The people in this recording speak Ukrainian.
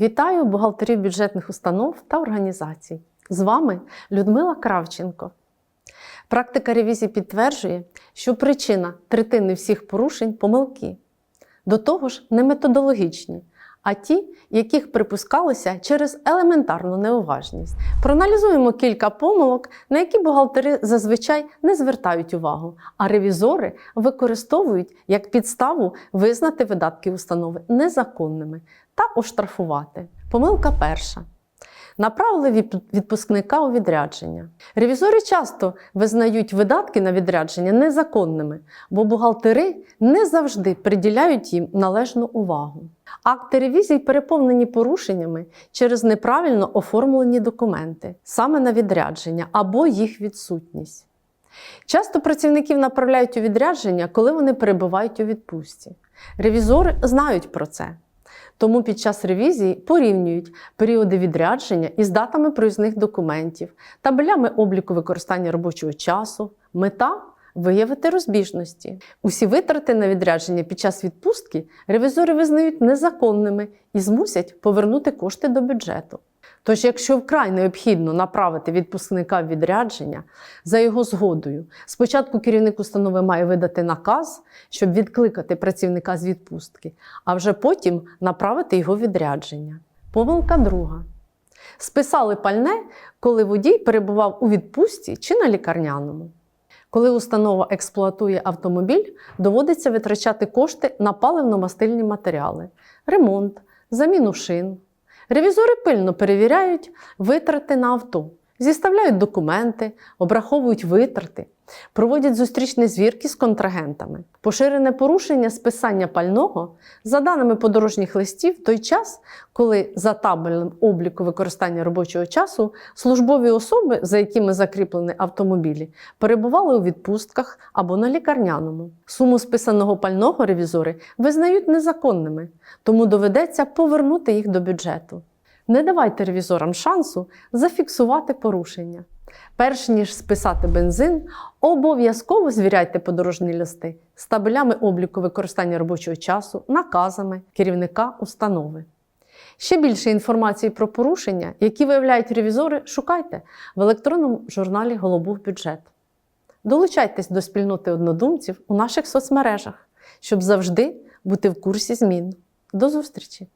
Вітаю бухгалтерів бюджетних установ та організацій. З вами Людмила Кравченко. Практика ревізії підтверджує, що причина третини всіх порушень помилки. До того ж, не методологічні, а ті, яких припускалися через елементарну неуважність. Проаналізуємо кілька помилок, на які бухгалтери зазвичай не звертають увагу, а ревізори використовують як підставу визнати видатки установи незаконними та оштрафувати. Помилка перша. Направили відпускника у відрядження. Ревізори часто визнають видатки на відрядження незаконними, бо бухгалтери не завжди приділяють їм належну увагу. Акти ревізій переповнені порушеннями через неправильно оформлені документи, саме на відрядження або їх відсутність. Часто працівників направляють у відрядження, коли вони перебувають у відпустці. Ревізори знають про це. Тому під час ревізії порівнюють періоди відрядження із датами проїзних документів, табелями обліку використання робочого часу. Мета виявити розбіжності. Усі витрати на відрядження під час відпустки ревізори визнають незаконними і змусять повернути кошти до бюджету. Тож, якщо вкрай необхідно направити відпускника в відрядження за його згодою, спочатку керівник установи має видати наказ, щоб відкликати працівника з відпустки, а вже потім направити його відрядження. Помилка друга. Списали пальне, коли водій перебував у відпустці чи на лікарняному. Коли установа експлуатує автомобіль, доводиться витрачати кошти на паливно-мастильні матеріали, ремонт, заміну шин. Ревізори пильно перевіряють витрати на авто, зіставляють документи, обраховують витрати, проводять зустрічні звірки з контрагентами. Поширене порушення списання пального за даними подорожніх листів в той час, коли за табелем обліку використання робочого часу службові особи, за якими закріплені автомобілі, перебували у відпустках або на лікарняному. Суму списаного пального ревізори визнають незаконними, тому доведеться повернути їх до бюджету. Не давайте ревізорам шансу зафіксувати порушення. Перш ніж списати бензин, обов'язково звіряйте подорожні листи з табелями обліку використання робочого часу, наказами керівника установи. Ще більше інформації про порушення, які виявляють ревізори, шукайте в електронному журналі Голубух бюджет. Долучайтесь до спільноти однодумців у наших соцмережах, щоб завжди бути в курсі змін. До зустрічі!